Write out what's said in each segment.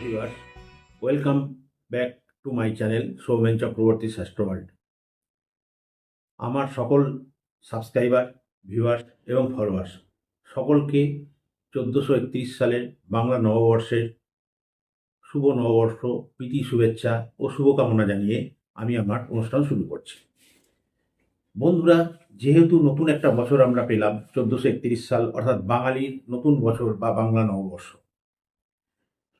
Viewers welcome back to my channel Soumen Chakraborty Shastra world আমার সকল subscriber viewers এবং followers সকলকে চোদ্দোশো একত্রিশ সালের বাংলা নববর্ষের শুভ নববর্ষ, প্রীতি, শুভেচ্ছা ও শুভকামনা জানিয়ে আমি আমার অনুষ্ঠান শুরু করছি। বন্ধুরা, যেহেতু নতুন একটা বছর আমরা পেলাম, চোদ্দোশো একত্রিশ সাল, অর্থাৎ বাঙালির নতুন বছর বা বাংলা নববর্ষ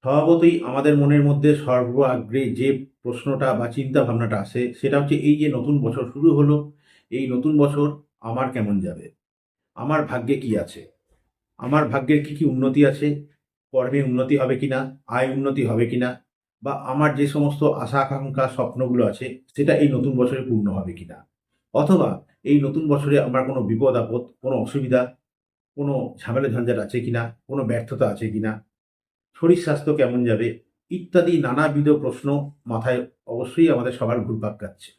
স্বভাবতই আমাদের মনের মধ্যে সর্ব আগ্রে যে প্রশ্নটা বা চিন্তা ভাবনাটা আসে, সেটা হচ্ছে এই যে নতুন বছর শুরু হলো, এই নতুন বছর আমার কেমন যাবে? আমার ভাগ্যে কি আছে? আমার ভাগ্যের কি কি উন্নতি আছে? কর্মে উন্নতি হবে কিনা? আয় উন্নতি হবে কিনা? বা আমার যে সমস্ত আশা আকাঙ্ক্ষা স্বপ্নগুলো আছে, সেটা এই নতুন বছরে পূর্ণ হবে কিনা? অথবা এই নতুন বছরে আমার কোনো বিপদ আপদ, কোনো অসুবিধা, কোনো ঝামেলা ঝঞ্ঝাট আছে কিনা? কোনো ব্যর্থতা আছে কিনা? শরীর স্বাস্থ্য কেমন যাবে, ইত্যাদি নানাবিধ প্রশ্ন মাথায় অবশ্যই আমাদের সবার ঘুরপাক কাচ্ছে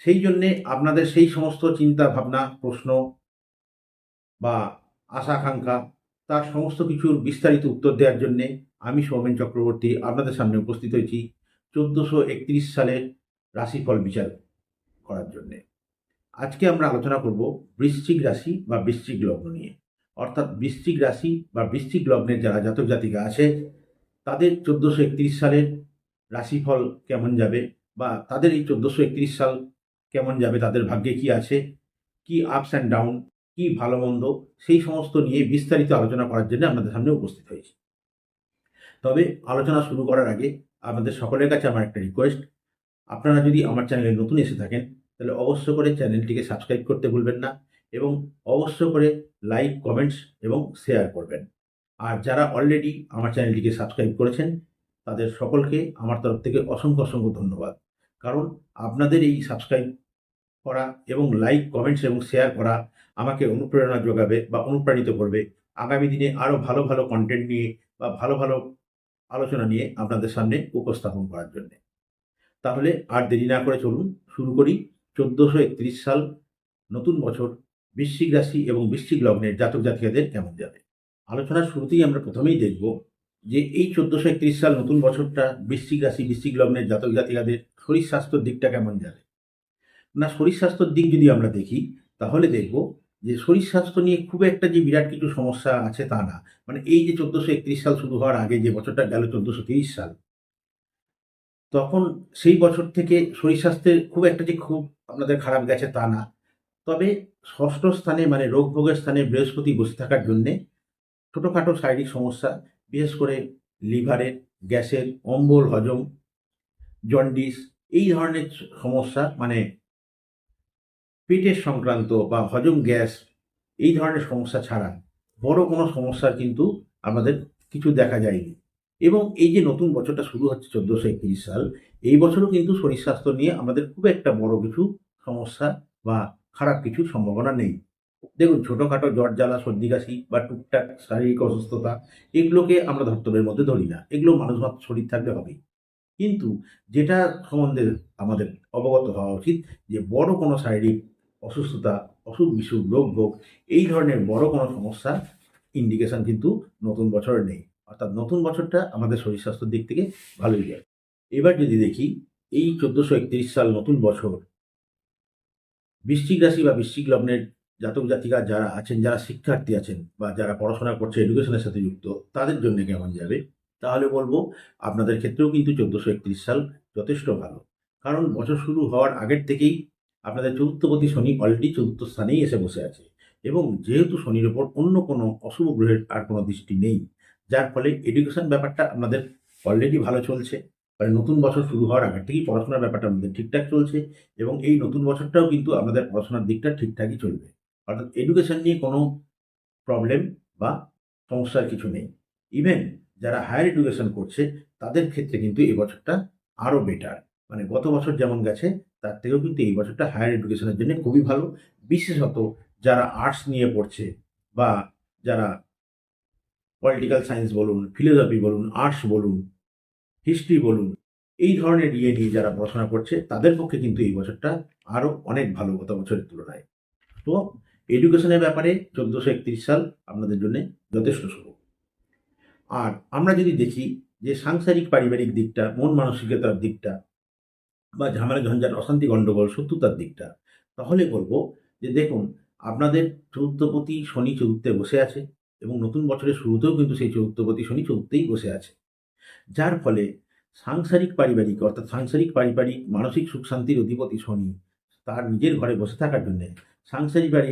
সেই জন্যে আপনাদের সেই সমস্ত চিন্তা ভাবনা, প্রশ্ন বা আশা আকাঙ্ক্ষা, তার সমস্ত কিছুর বিস্তারিত উত্তর দেওয়ার জন্যে আমি সৌমেন চক্রবর্তী আপনাদের সামনে উপস্থিত হয়েছি চোদ্দোশো একত্রিশ সালের রাশিফল বিচার করার জন্যে। আজকে আমরা আলোচনা করব বৃশ্চিক রাশি বা বৃশ্চিক লগ্ন নিয়ে। অর্থাৎ বৃশ্চিক রাশি বা বৃশ্চিক লগ্নের যারা জাতক জাতিকা আছে, তাদের চোদ্দোশো একত্রিশ সালের রাশিফল কেমন যাবে বা তাদের এই চোদ্দোশো একত্রিশ সাল কেমন যাবে, তাদের ভাগ্যে কি আছে, কি আপস অ্যান্ড ডাউন কি ভালো মন্দ, সেই সমস্ত নিয়ে বিস্তারিত আলোচনা করার জন্য আপনাদের সামনে উপস্থিত হয়েছি। তবে আলোচনা শুরু করার আগে আপনাদের সকলের কাছে আমার একটা রিকোয়েস্ট আপনারা যদি আমার চ্যানেলে নতুন এসে থাকেন, তাহলে অবশ্য করে চ্যানেলটিকে সাবস্ক্রাইব করতে ভুলবেন না এবং অবশ্য করে লাইক কমেন্টস এবং শেয়ার করবেন। আর যারা অলরেডি আমার চ্যানেলটিকে সাবস্ক্রাইব করেছেন, তাদের সকলকে আমার তরফ থেকে অসংখ্য অসংখ্য ধন্যবাদ। কারণ আপনাদের এই সাবস্ক্রাইব করা এবং লাইক কমেন্টস এবং শেয়ার করা আমাকে অনুপ্রেরণা যোগাবে বা অনুপ্রাণিত করবে। আগামী দিনে আরও ভালো ভালো কন্টেন্ট নিয়ে বা ভালো ভালো আলোচনা নিয়ে আপনাদের সামনে উপস্থাপন করার জন্যে। তাহলে আর দেরি না করে চলুন, শুরু করি। চোদ্দোশো সাল নতুন বছর বৃশ্চিক রাশি এবং বৃশ্চিক লগ্নের জাতক জাতিকাদের কেমন যাবে? আলোচনার শুরুতেই আমরা প্রথমেই দেখব যে এই চোদ্দোশো একত্রিশ সাল নতুন বছরটা বৃশ্চিক রাশি, বৃশ্চিক লগ্নের জাতক জাতিকাদের শরীর স্বাস্থ্যর দিকটা কেমন যাবে? না, শরীর স্বাস্থ্যর দিক যদি আমরা দেখি, তাহলে দেখব যে শরীর স্বাস্থ্য নিয়ে খুব একটা যে বিরাট কিছু সমস্যা আছে তা না। মানে এই যে চোদ্দোশো একত্রিশ সাল শুরু হওয়ার আগে যে বছরটা গেল চোদ্দোশো তিরিশ সাল, তখন সেই বছর থেকে শরীর স্বাস্থ্যের খুব একটা যে খুব আপনাদের খারাপ গেছে তা না। তবে ষষ্ঠ স্থানে মানে রোগ ভোগের স্থানে বৃহস্পতি বসে থাকার জন্যে ছোটোখাটো শারীরিক সমস্যা, বিশেষ করে লিভারের গ্যাসের অম্বল, হজম, জন্ডিস, এই ধরনের সমস্যা মানে পেটের সংক্রান্ত বা হজম গ্যাস, এই ধরনের সমস্যা ছাড়া বড় কোনো সমস্যা কিন্তু আমাদের কিছু দেখা যায়নি। এবং এই যে নতুন বছরটা শুরু হচ্ছে চোদ্দোশো একত্রিশ সাল, এই বছরও কিন্তু শরীর স্বাস্থ্য নিয়ে আমাদের খুব একটা বড় কিছু সমস্যা বা খারাপ কিছু সম্ভাবনা নেই। দেখুন, ছোটোখাটো জ্বর, জ্বালা, সর্দি, কাশি বা টুকটাক শারীরিক অসুস্থতা, এগুলোকে আমরা ধর্তব্যের মধ্যে ধরি না। এগুলো মানুষ শরীর থাকলে হবেই। কিন্তু যেটা সম্বন্ধে আমাদের অবগত হওয়া উচিত যে, বড় কোনো শারীরিক অসুস্থতা, অসুখ বিসুখ, রোগ ভোগ, এই ধরনের বড় কোনো সমস্যা ইন্ডিকেশন কিন্তু নতুন বছরে নেই। অর্থাৎ নতুন বছরটা আমাদের শরীর স্বাস্থ্যের দিক থেকে ভালোই যায়। এবার যদি দেখি, এই চোদ্দোশো একত্রিশ সাল নতুন বছর বৃশ্চিক রাশি বা বৃশ্চিক লগ্নের জাতক জাতিকা যারা আছেন, যারা শিক্ষার্থী আছেন বা যারা পড়াশোনা করছে এডুকেশনের সাথে যুক্ত, তাদের জন্য কেমন যাবে? তাহলে বলব, আপনাদের ক্ষেত্রেও কিন্তু চোদ্দোশো একত্রিশ সাল যথেষ্ট ভালো। কারণ বছর শুরু হওয়ার আগের থেকেই আপনাদের চতুর্থপতি শনি অলরেডি চতুর্থ স্থানেই এসে বসে আছে। এবং যেহেতু শনির ওপর অন্য কোনো অশুভ গ্রহের আর কোনো দৃষ্টি নেই, যার ফলে এডুকেশন ব্যাপারটা আপনাদের অলরেডি ভালো চলছে। মানে নতুন বছর শুরু হওয়ার আগের থেকেই পড়াশোনার ব্যাপারটা আমাদের ঠিকঠাক চলছে এবং এই নতুন বছরটাও কিন্তু আমাদের পড়াশোনার দিকটা ঠিকঠাকই চলবে। অর্থাৎ এডুকেশন নিয়ে কোনো প্রবলেম বা সমস্যার কিছু নেই। ইভেন যারা হায়ার এডুকেশন করছে, তাদের ক্ষেত্রে কিন্তু এই বছরটা আরও বেটার মানে গত বছর যেমন গেছে, তার থেকেও কিন্তু এই বছরটা হায়ার এডুকেশনের জন্য খুবই ভালো। বিশেষত যারা আর্টস নিয়ে পড়ছে বা যারা পলিটিক্যাল সায়েন্স বলুন ফিলোসফি বলুন আর্টস বলুন হিস্ট্রি বলুন, এই ধরনের ইয়ে নিয়ে যারা পড়াশোনা করছে, তাদের পক্ষে কিন্তু এই বছরটা আরও অনেক ভালো গত বছরের তুলনায়। তো এডুকেশনের ব্যাপারে চোদ্দোশো একত্রিশ সাল আপনাদের জন্য যথেষ্ট শুভ। আর আমরা যদি দেখি যে সাংসারিক পারিবারিক দিকটা, মন মানসিকতার দিকটা, বা ঝামেলা ঝঞ্ঝাট অশান্তি গণ্ডগোল শত্রুতার দিকটা, তাহলে বলব যে দেখুন, আপনাদের চতুর্থপতি শনি চতুর্থে বসে আছে এবং নতুন বছরের শুরুতেও কিন্তু সেই চতুর্থপতি শনি চতুর্থেই বসে আছে। যার ফলে সাংসারিক পারিবারিক, অর্থাৎ সাংসারিক পারিবারিক মানসিক সুখ শান্তির অধিপতি শনি তার নিজের ঘরে বসে থাকার জন্যে সাংসারিক বাড়ি,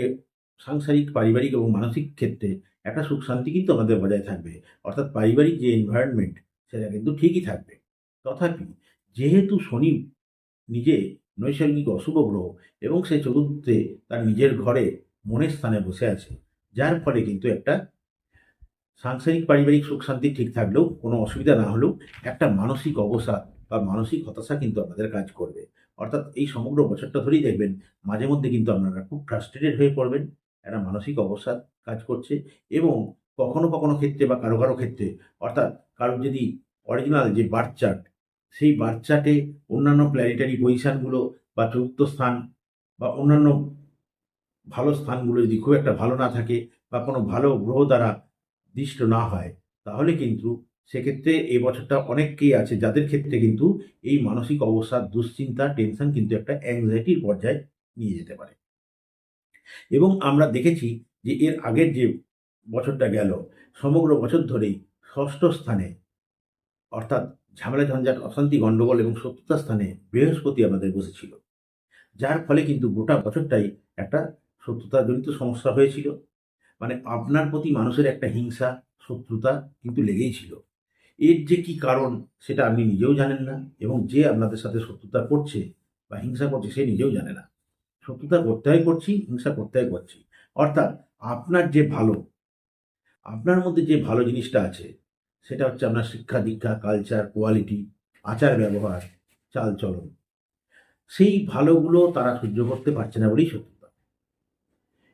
সাংসারিক পারিবারিক এবং মানসিক ক্ষেত্রে একটা সুখ শান্তি কিন্তু আমাদের বজায় থাকবে। অর্থাৎ পারিবারিক যে এনভায়রনমেন্ট সেটা কিন্তু ঠিকই থাকবে। তথাপি যেহেতু শনি নিজে নৈসর্গিক অশুভ গ্রহ এবং সে চতুর্থে তার নিজের ঘরে মনের স্থানে বসে আছে, যার ফলে কিন্তু একটা সাংসারিক, পারিবারিক সুখ, শান্তি ঠিক থাকলেও কোনো অসুবিধা না হলেও একটা মানসিক অবসাদ বা মানসিক হতাশা কিন্তু আপনাদের কাজ করবে। অর্থাৎ এই সমগ্র বছরটা ধরেই দেখবেন, মাঝে মধ্যে কিন্তু আপনারা খুব ফ্রাস্ট্রেটেড হয়ে পড়বেন, একটা মানসিক অবসাদ কাজ করছে এবং কখনো কখনো ক্ষেত্রে বা কারও কারও ক্ষেত্রে, অর্থাৎ কারোর যদি অরিজিনাল যে বার্থ চার্ট সেই বার্থ চার্টে অন্যান্য প্ল্যানেটারি পজিশানগুলো বা চতুর্থ স্থান বা অন্যান্য ভালো স্থানগুলো যদি খুব একটা ভালো না থাকে বা কোনো ভালো গ্রহ দ্বারা দৃষ্ট না হয়, তাহলে কিন্তু সেক্ষেত্রে এই বছরটা অনেককেই আছে যাদের ক্ষেত্রে কিন্তু এই মানসিক অবসাদ দুশ্চিন্তা টেনশন কিন্তু একটা অ্যাংজাইটির পর্যায়ে নিয়ে যেতে পারে। এবং আমরা দেখেছি যে এর আগের যে বছরটা গেল, সমগ্র বছর ধরেই ষষ্ঠ স্থানে, অর্থাৎ ঝামেলা ঝঞ্ঝাট, অশান্তি গণ্ডগোল এবং শত্রুতা স্থানে বৃহস্পতি আমাদের বসেছিল। যার ফলে কিন্তু গোটা বছরটাই একটা শত্রুতাজনিত সমস্যা হয়েছিল। মানে আপনার প্রতি মানুষের একটা হিংসা, শত্রুতা কিন্তু লেগেই ছিল। এর যে কি কারণ সেটা আপনি নিজেও জানেন না এবং যে আপনাদের সাথে শত্রুতা করছে বা হিংসা করছে সে নিজেও জানে না। শত্রুতা করতে হয় করছি, হিংসা করতে হয় করছি। অর্থাৎ আপনার যে ভালো, আপনার মধ্যে যে ভালো জিনিসটা আছে, সেটা হচ্ছে আপনার শিক্ষা, দীক্ষা কালচার কোয়ালিটি আচার, ব্যবহার, চালচলন। সেই ভালোগুলো তারা সহ্য করতে পারছে না বলেই শত্রুতা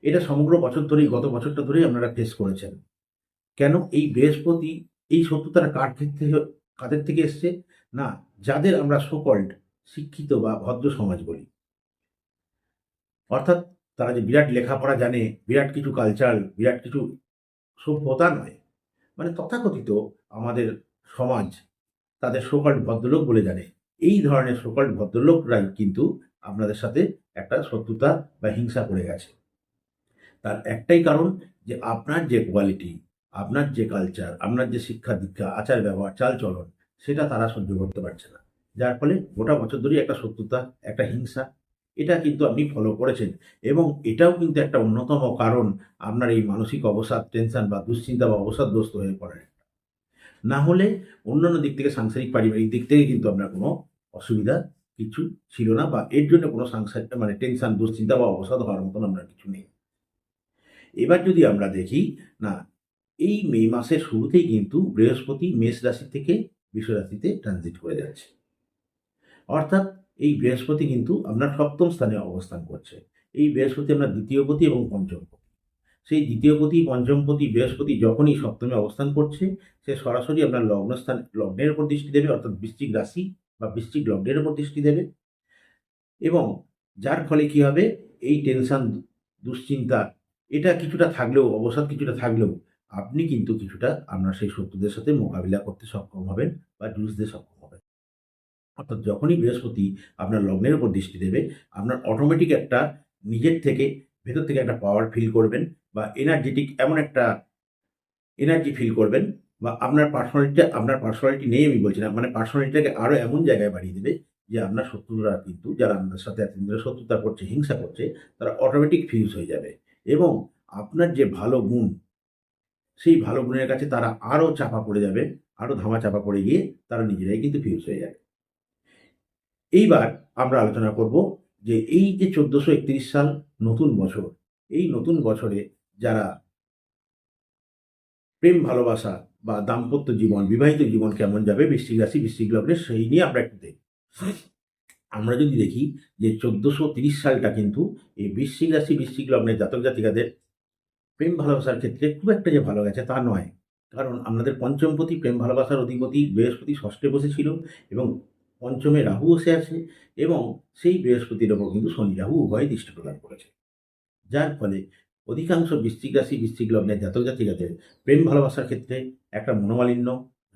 এটা সমগ্র বছর ধরেই, গত বছরটা ধরেই আপনারা ফেস করেছেন। কেন এই বৃহস্পতি, এই শত্রুতারা কার ক্ষেত্রে কাদের থেকে এসছে? না, যাদের আমরা সকল্ড শিক্ষিত বা ভদ্র সমাজ বলি। অর্থাৎ তারা যে বিরাট লেখাপড়া জানে, বিরাট কিছু কালচার বিরাট কিছু সভ্যতা নয়। মানে তথাকথিত আমাদের সমাজ তাদের সকল্ড ভদ্রলোক বলে জানে। এই ধরনের সকল্ড ভদ্রলোকরাই কিন্তু আপনাদের সাথে একটা শত্রুতা বা হিংসা করে গেছে। তার একটাই কারণ যে আপনার যে কোয়ালিটি আপনার যে কালচার আপনার যে শিক্ষা দীক্ষা, আচার ব্যবহার চাল চলন সেটা তারা সহ্য করতে পারছে না। যার ফলে গোটা বছর ধরেই একটা শত্রুতা, একটা হিংসা, এটা কিন্তু আপনি ফলো করেছেন। এবং এটাও কিন্তু একটা অন্যতম কারণ আপনার এই মানসিক অবসাদ টেনশন বা দুশ্চিন্তা বা অবসাদগ্রস্ত হয়ে পড়ার না হলে অন্যান্য দিক থেকে সাংসারিক, পারিবারিক দিক থেকে কিন্তু আপনার কোনো অসুবিধা কিছু ছিল না বা এর জন্য কোনো সাংসারিক মানে টেনশন দুশ্চিন্তা বা অবসাদ হওয়ার মতন আপনার কিছু নেই। এবার যদি আমরা দেখি, না, এই মে মাসের শুরুতেই কিন্তু বৃহস্পতি মেষ রাশি থেকে বৃষ রাশিতে ট্রানজিট করে যাচ্ছে। অর্থাৎ এই বৃহস্পতি কিন্তু আপনার সপ্তম স্থানে অবস্থান করছে। এই বৃহস্পতি আপনার দ্বিতীয় পতি এবং পঞ্চম পতি। সেই দ্বিতীয় পতি, পঞ্চম পতি, বৃহস্পতি যখনই সপ্তমে অবস্থান করছে, সে সরাসরি আপনার লগ্ন স্থান, লগ্নের উপর দৃষ্টি দেবে, অর্থাৎ বৃশ্চিক রাশি বা বৃশ্চিক লগ্নের উপর দৃষ্টি দেবে। এবং যার ফলে কি হবে? এই টেনশন দুশ্চিন্তা এটা কিছুটা থাকলেও, অবসাদ কিছুটা থাকলেও আপনি কিন্তু কিছুটা আপনার সেই শত্রুদের সাথে মোকাবিলা করতে সক্ষম হবেন বা জুঝতে সক্ষম হবেন। অর্থাৎ যখনই বৃহস্পতি আপনার লগ্নের উপর দৃষ্টি দেবে, আপনার অটোমেটিক একটা নিজের থেকে ভেতর থেকে একটা পাওয়ার ফিল করবেন বা এনার্জেটিক এমন একটা এনার্জি ফিল করবেন বা আপনার পার্সোনালিটিটা আপনার পার্সোনালিটি নেই আমি বলছি না মানে পার্সোনালিটিটাকে আরও এমন জায়গায় বাড়িয়ে দেবে যে আপনার শত্রুরা কিন্তু, যারা আপনার সাথে ধরে শত্রুতা করছে, হিংসা করছে, তারা অটোমেটিক ফিউজ হয়ে যাবে। এবং আপনার যে ভালো গুণ, সেই ভালো গুণের কাছে তারা আরও চাপা পড়ে যাবে, আরও ধামা চাপা পড়ে গিয়ে তারা নিজেরাই কিন্তু ফিউজ হয়ে যাবে। এইবার আমরা আলোচনা করব যে এই যে চোদ্দোশো একত্রিশ সাল নতুন বছর, এই নতুন বছরে যারা প্রেম, ভালোবাসা বা দাম্পত্য জীবন, বিবাহিত জীবন কেমন যাবে, বৃশ্চিক রাশি, বৃশ্চিক লগ্নে, সেই নিয়ে আমরা একটু দেখি আমরা যদি দেখি যে চোদ্দোশো তিরিশ সালটা কিন্তু এই বৃশ্চিক রাশি, বৃশ্চিক লগ্নের জাতক জাতিকাদের প্রেম ভালোবাসার ক্ষেত্রে খুব একটা যে ভালো গেছে তা নয়। কারণ আপনাদের পঞ্চমপতি প্রেম ভালোবাসার অধিপতি বৃহস্পতি ষষ্ঠে বসেছিল এবং পঞ্চমে রাহু বসে আছে এবং সেই বৃহস্পতির ওপর কিন্তু শনি রাহু উভয় দৃষ্টি প্রদান করেছে। যার ফলে অধিকাংশ বৃশ্চিক রাশি, বৃশ্চিক লগ্নের জাতক জাতিকাদের প্রেম ভালোবাসার ক্ষেত্রে একটা মনোমালিন্য,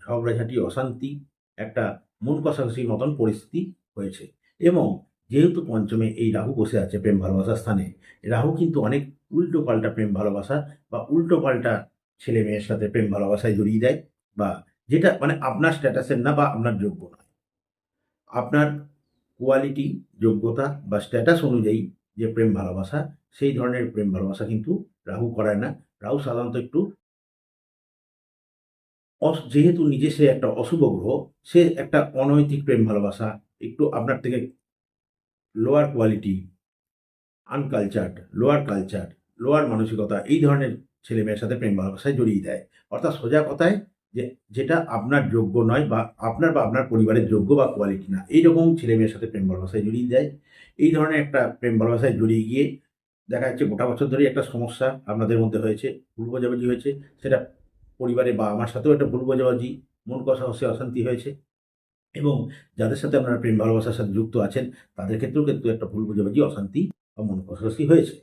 ঝগড়াঝাটি, অশান্তি, একটা মন কষাকষির মতন পরিস্থিতি হয়েছে। এবং যেহেতু পঞ্চমে এই রাহু বসে আছে প্রেম ভালোবাসার স্থানে, রাহু কিন্তু অনেক উল্টো পাল্টা প্রেম ভালোবাসা বা উল্টো পাল্টা ছেলে মেয়ের সাথে প্রেম ভালোবাসায় জড়িয়ে দেয় বা যেটা মানে আপনার স্ট্যাটাসের না বা আপনার যোগ্য নয়। আপনার কোয়ালিটি, যোগ্যতা বা স্ট্যাটাস অনুযায়ী যে প্রেম ভালোবাসা, সেই ধরনের প্রেম ভালোবাসা কিন্তু রাহু করায় না। রাহু সাধারণত একটু যেহেতু নিজে সে একটা অশুভ গ্রহ, সে একটা অনৈতিক প্রেম ভালোবাসা একটু আপনার থেকে lower quality uncultured lower culture lower মানসিকতা, এই ধরনের ছেলে মেয়ের সাথে প্রেম ভালোবাসায় জড়িয়ে দেয়। অর্থাৎ সোজা কথায় যে, যেটা আপনার যোগ্য নয় বা আপনার বা আপনার পরিবারের যোগ্য বা কোয়ালিটি না, এইরকম ছেলে মেয়ের সাথে প্রেম ভালোবাসায় জড়িয়ে দেয়। এই ধরনের একটা প্রেম ভালোবাসায় জড়িয়ে গিয়ে দেখা যাচ্ছে গোটা বছর ধরে একটা সমস্যা আপনাদের মধ্যে হয়েছে, ভুল বোঝাবুঝি হয়েছে, সেটা পরিবারে বা আমার সাথেও একটা ভুল বোঝাবুঝি, মন কষা কষাকষি, অশান্তি হয়েছে। এবং যাদের সাথে আপনারা প্রেম ভালোবাসার সাথে যুক্ত আছেন, তাদের ক্ষেত্রেও কিন্তু একটা ভুল বোঝাবুঝি, অশান্তি বা মন কষাকষি হয়েছে।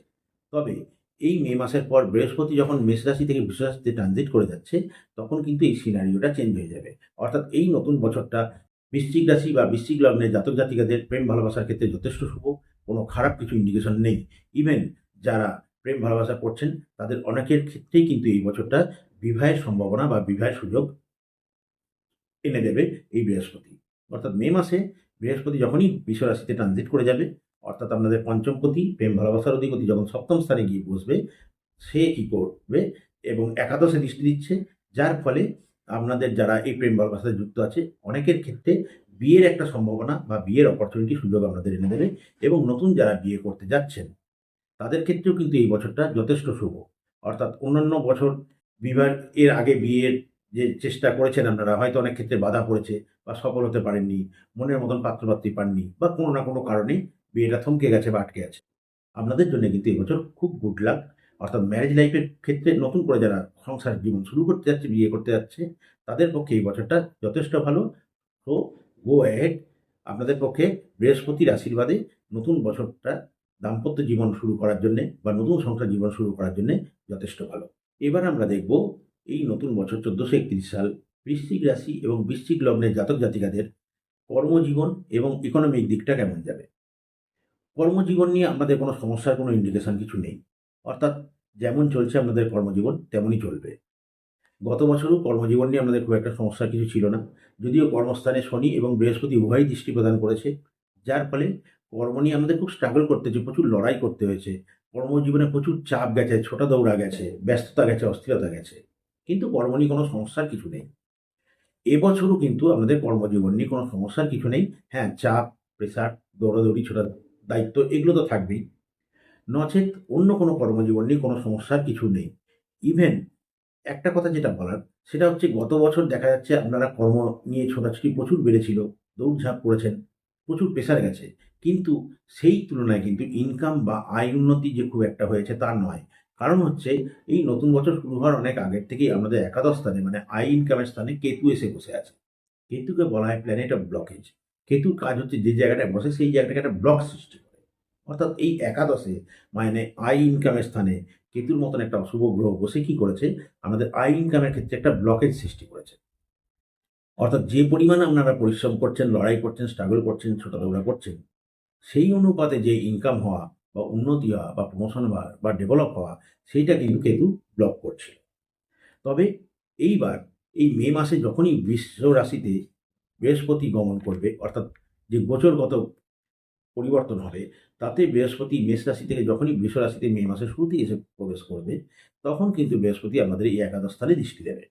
তবে এই মে মাসের পর বৃহস্পতি যখন মেষ রাশি থেকে বৃষ ট্রানজিট করে যাচ্ছে, তখন কিন্তু এই সিনারিওটা চেঞ্জ হয়ে যাবে। অর্থাৎ এই নতুন বছরটা বৃশ্চিক রাশি বা বৃশ্চিক লগ্নের জাতক জাতিকাদের প্রেম ভালোবাসার ক্ষেত্রে যথেষ্ট শুভ, কোনো খারাপ কিছু ইন্ডিকেশন নেই। ইভেন যারা প্রেম ভালোবাসা করছেন, তাদের অনেকের ক্ষেত্রেই কিন্তু এই বছরটা বিবাহের সম্ভাবনা বা বিবাহের সুযোগ এনে দেবে এই বৃহস্পতি। অর্থাৎ মে মাসে বৃহস্পতি যখনই বিশ্ব রাশিতে ট্রানজিট করে যাবে, অর্থাৎ আপনাদের পঞ্চমপতি প্রেম ভালোবাসার অধিপতি যখন সপ্তম স্থানে গিয়ে বসবে, সে কি করবে এবং একাদশে দৃষ্টি দিচ্ছে, যার ফলে আপনাদের যারা এই প্রেম ভালোবাসাতে যুক্ত আছে, অনেকের ক্ষেত্রে বিয়ের একটা সম্ভাবনা বা বিয়ের অপরচুনিটি সুযোগ আপনাদের এনে দেবে এবং নতুন যারা বিয়ে করতে যাচ্ছেন, তাদের ক্ষেত্রেও কিন্তু এই বছরটা যথেষ্ট শুভ। অর্থাৎ অন্যান্য বছর বিবাহ এর আগে বিয়ের যে চেষ্টা করেছেন আপনারা, হয়তো অনেক ক্ষেত্রে বাধা পড়েছে বা সফল হতে পারেননি, মনের মতন পাত্রপাত্রী পাননি বা কোনো না কোনো কারণে বিয়েটা থমকে গেছে বা আটকে আছে। আপনাদের জন্য কিন্তু এই বছর খুব গুড লাক অর্থাৎ ম্যারেজ লাইফের ক্ষেত্রে নতুন করে যারা সংসার জীবন শুরু করতে যাচ্ছে, বিয়ে করতে যাচ্ছে, তাদের পক্ষে এই বছরটা যথেষ্ট ভালো। তো গো অ্যাহেড আপনাদের পক্ষে বৃহস্পতির আশীর্বাদে নতুন বছরটা দাম্পত্য জীবন শুরু করার জন্যে বা নতুন সংসার জীবন শুরু করার জন্যে যথেষ্ট ভালো। এবার আমরা দেখব এই নতুন বছর চোদ্দোশো একত্রিশ সাল বৃশ্চিক রাশি এবং বৃশ্চিক লগ্নের জাতক জাতিকাদের কর্মজীবন এবং ইকোনমিক দিকটা কেমন যাবে? কর্মজীবন নিয়ে আমাদের কোনো সমস্যার কোনো ইন্ডিকেশন কিছু নেই। অর্থাৎ যেমন চলছে আপনাদের কর্মজীবন, তেমনই চলবে। গত বছরও কর্মজীবন নিয়ে আমাদের খুব একটা সমস্যা কিছু ছিল না। যদিও কর্মস্থানে শনি এবং বৃহস্পতি উভয়ই দৃষ্টি প্রদান করেছে। যার ফলে কর্ম নিয়ে আমাদের খুব স্ট্রাগল করতে হয়েছে, প্রচুর লড়াই করতে হয়েছে। কর্মজীবনে প্রচুর চাপ গেছে ছোটা দৌড়া গেছে, ব্যস্ততা গেছে, অস্থিরতা গেছে। কিন্তু কর্ম নিয়ে কোনো সমস্যার কিছু নেই। এবছরও কিন্তু আমাদের কর্মজীবন নিয়ে কোনো সমস্যার কিছু নেই। হ্যাঁ চাপ প্রেশার দৌড়াদৌড়ি, ছোটা দায়িত্ব এগুলো তো থাকবেই। নচেত অন্য কোনো কর্মজীবন নিয়ে কোনো সমস্যার কিছু নেই। ইভেন একটা কথা যেটা বলার, সেটা হচ্ছে গত বছর দেখা যাচ্ছে আপনারা কর্ম নিয়ে ছোটাছুটি প্রচুর বেড়েছিল, দৌড়ঝাঁপ করেছেন, প্রচুর প্রেশার গেছে। কিন্তু সেই তুলনায় কিন্তু ইনকাম বা আয় উন্নতি যে খুব একটা হয়েছে তা নয়। কারণ হচ্ছে এই নতুন বছর শুরু হওয়ার অনেক আগের থেকেই আমাদের একাদশ স্থানে মানে আই ইনকামের স্থানে কেতু এসে বসে আছে। কেতুকে বলা হয় প্ল্যানেট অফ ব্লকেজ কেতুর কাজ হচ্ছে যে জায়গাটায় বসে, সেই জায়গাটাকে একটা ব্লক সৃষ্টি করে। অর্থাৎ এই একাদশে মানে আই ইনকামের স্থানে কেতুর মতন একটা অশুভ গ্রহ বসে কি করেছে? আমাদের আই ইনকামের ক্ষেত্রে একটা ব্লকেজ সৃষ্টি করেছে। অর্থাৎ যে পরিমাণে আপনারা পরিশ্রম করছেন, লড়াই করছেন স্ট্রাগল করছেন, ছোটাদৌড়া করছেন, সেই অনুপাতে যে ইনকাম হওয়া বা উন্নতি হওয়া বা প্রমোশন হওয়া বা ডেভেলপ হওয়া, সেইটা কিন্তু কেতু ব্লক করছে তবে এইবার এই মে মাসে যখনই বিশ্ব রাশিতে বৃহস্পতি গমন করবে, অর্থাৎ যে গোচরগত পরিবর্তন হবে, তাতে বৃহস্পতি মেষ রাশি থেকে যখনই বৃষ রাশিতে মে মাসের শুরুতেই এসে প্রবেশ করবে, তখন কিন্তু বৃহস্পতি আমাদের এই একাদশ স্থানে দৃষ্টি দেবে।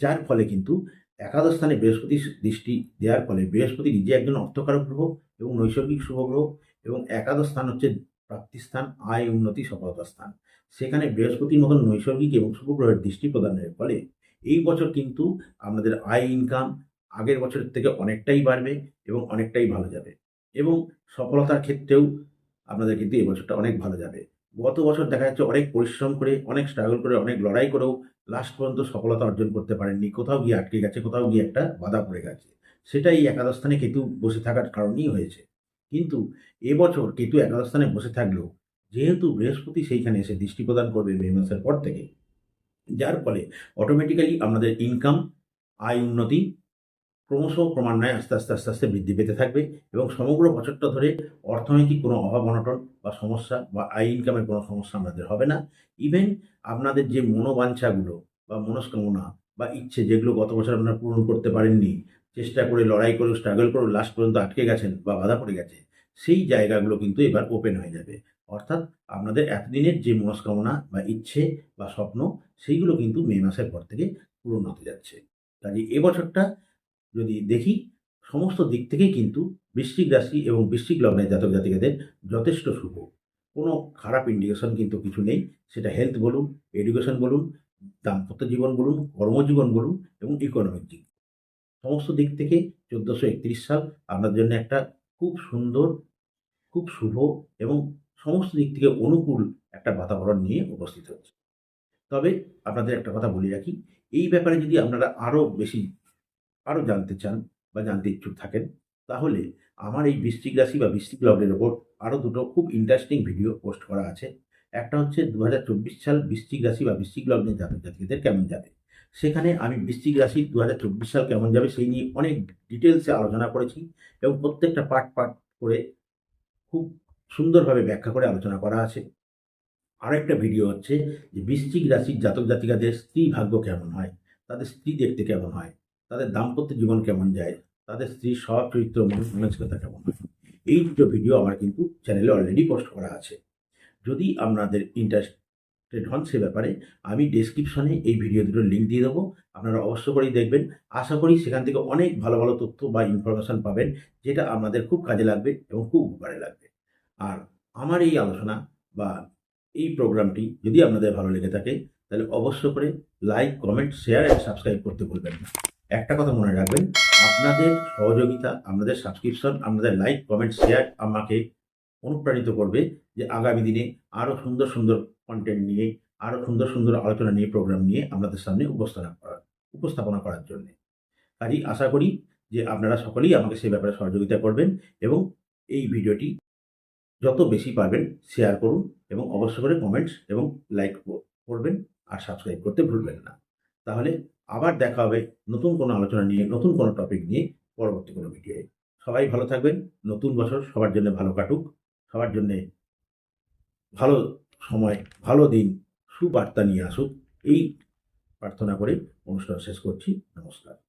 যার ফলে কিন্তু একাদশ স্থানে বৃহস্পতি দৃষ্টি দেওয়ার ফলে বৃহস্পতি নিজে একজন অর্থকারক গ্রহ এবং নৈসর্গিক শুভ গ্রহ এবং একাদশ স্থান হচ্ছে প্রাপ্তিস্থান আয়, উন্নতি, সফলতা স্থান। সেখানে বৃহস্পতির মতন নৈসর্গিক এবং শুভ গ্রহের দৃষ্টি প্রদানের ফলে এই বছর কিন্তু আমাদের আয় ইনকাম আগের বছরের থেকে অনেকটাই বাড়বে এবং অনেকটাই ভালো যাবে। এবং সফলতার ক্ষেত্রেও আপনাদের কিন্তু এই বছরটা অনেক ভালো যাবে। গত বছর দেখা যাচ্ছে অনেক পরিশ্রম করে, অনেক স্ট্রাগল করে, অনেক লড়াই করেও লাস্ট পর্যন্ত সফলতা অর্জন করতে পারেননি। কোথাও গিয়ে আটকে গেছে, কোথাও গিয়ে একটা বাধা পড়ে গেছে। সেটাই একাদশ স্থানে কেতু বসে থাকার কারণেই হয়েছে। কিন্তু এবছর কেতু একাদশ স্থানে বসে থাকলেও যেহেতু বৃহস্পতি সেইখানে এসে দৃষ্টি প্রদান করবে মে মাসের পর থেকে। যার ফলে অটোমেটিক্যালি আপনাদের ইনকাম আয় উন্নতি ক্রমশ ক্রমান্বয়ে আস্তে আস্তে আস্তে আস্তে বৃদ্ধি পেতে থাকবে এবং সমগ্র বছরটা ধরে অর্থনৈতিক কোনো অভাব, অনটন বা সমস্যা বা আয় ইনকামের কোনো সমস্যা আপনাদের হবে না। ইভেন আপনাদের যে মনোবাঞ্ছাগুলো বা মনস্কামনা বা ইচ্ছে যেগুলো গত বছর আপনারা পূরণ করতে পারেননি চেষ্টা করে লড়াই করে স্ট্রাগল করে লাস্ট পর্যন্ত আটকে গেছেন বা বাধা পড়ে গেছে, সেই জায়গাগুলো কিন্তু এবার ওপেন হয়ে যাবে। অর্থাৎ আপনাদের এতদিনের যে মনস্কামনা বা ইচ্ছে বা স্বপ্ন, সেইগুলো কিন্তু মে মাসের পর থেকে পূরণ হতে যাচ্ছে। কাজে এবছরটা যদি দেখি, সমস্ত দিক থেকেই কিন্তু বৃশ্চিক রাশি এবং বৃশ্চিক লগ্নের জাতক জাতিকাদের যথেষ্ট শুভ। কোনো খারাপ ইন্ডিকেশন কিন্তু কিছু নেই। সেটা হেলথ বলুন এডুকেশন বলুন, দাম্পত্য জীবন বলুন, কর্মজীবন বলুন এবং ইকোনমিক দিক। সমস্ত দিক থেকে চোদ্দোশো একত্রিশ সাল আপনার জন্য একটা খুব সুন্দর, খুব শুভ এবং সমস্ত দিক থেকে অনুকূল একটা বাতাবরণ নিয়ে উপস্থিত হচ্ছে। তবে আপনাদের একটা কথা বলে রাখি, এই ব্যাপারে যদি আপনারা আরও বেশি, আরও জানতে চান বা জানতে ইচ্ছুক থাকেন, তাহলে আমার এই বৃশ্চিক রাশি বা বৃশ্চিক লগ্নের ওপর আরও দুটো খুব ইন্টারেস্টিং ভিডিও পোস্ট করা আছে। একটা হচ্ছে দু হাজার চব্বিশ সাল বৃশ্চিক রাশি বা বৃশ্চিক লগ্নের জাতক জাতিকাদের কেমন যাবে সেখানে আমি বৃশ্চিক রাশি দু হাজার চব্বিশ সাল কেমন যাবে সেই নিয়ে অনেক ডিটেলসে আলোচনা করেছি এবং প্রত্যেকটা পার্ট পার্ট করে খুব সুন্দরভাবে ব্যাখ্যা করে আলোচনা করা আছে। আরেকটা ভিডিও হচ্ছে যে বৃশ্চিক রাশির জাতক জাতিকাদের স্ত্রী ভাগ্য কেমন হয়? তাদের স্ত্রী দেখতে কেমন হয়? তাদের দাম্পত্য জীবন কেমন যায়? তাদের স্ত্রীর স্বভাব চরিত্র মন- মানসিকতা কেমন হয়? এই দুটো ভিডিও আমার কিন্তু চ্যানেলে অলরেডি পোস্ট করা আছে। যদি আপনাদের ইন্টারেস্টেড হন সে ব্যাপারে আমি ডেসক্রিপশনে এই ভিডিও দুটোর লিঙ্ক দিয়ে দেবো। আপনারা অবশ্য করেই দেখবেন। আশা করি সেখান থেকে অনেক ভালো ভালো তথ্য বা ইনফরমেশন পাবেন, যেটা আপনাদের খুব কাজে লাগবে এবং খুব উপকারে লাগবে। আর আমার এই আলোচনা বা এই প্রোগ্রামটি যদি আপনাদের ভালো লেগে থাকে, তাহলে অবশ্য করে like comment share and subscribe করতে ভুলবেন না। একটা কথা মনে রাখবেন, আপনাদের সহযোগিতা, আপনাদের সাবস্ক্রিপশন আপনাদের লাইক কমেন্ট শেয়ার আমাকে অনুপ্রাণিত করবে যে আগামী দিনে আরও সুন্দর সুন্দর কন্টেন্ট নিয়ে আরও সুন্দর সুন্দর আলোচনা নিয়ে প্রোগ্রাম নিয়ে আপনাদের সামনে উপস্থাপনা করার উপস্থাপনা করার জন্যে। কাজেই আশা করি যে আপনারা সকলেই আমাকে সে ব্যাপারে সহযোগিতা করবেন এবং এই ভিডিওটি যত বেশি পারবেন শেয়ার করুন এবং অবশ্য করে কমেন্টস এবং লাইক করবেন আর সাবস্ক্রাইব করতে ভুলবেন না। তাহলে আবার দেখা হবে নতুন কোনো আলোচনা নিয়ে, নতুন কোনো টপিক নিয়ে পরবর্তী কোনো ভিডিওয়ে সবাই ভালো থাকবেন, নতুন বছর সবার জন্য ভালো কাটুক। সবার জন্যে ভালো সময়, ভালো দিন, সুবার্তা নিয়ে আসুক। এই প্রার্থনা করে অনুষ্ঠান শেষ করছি। নমস্কার।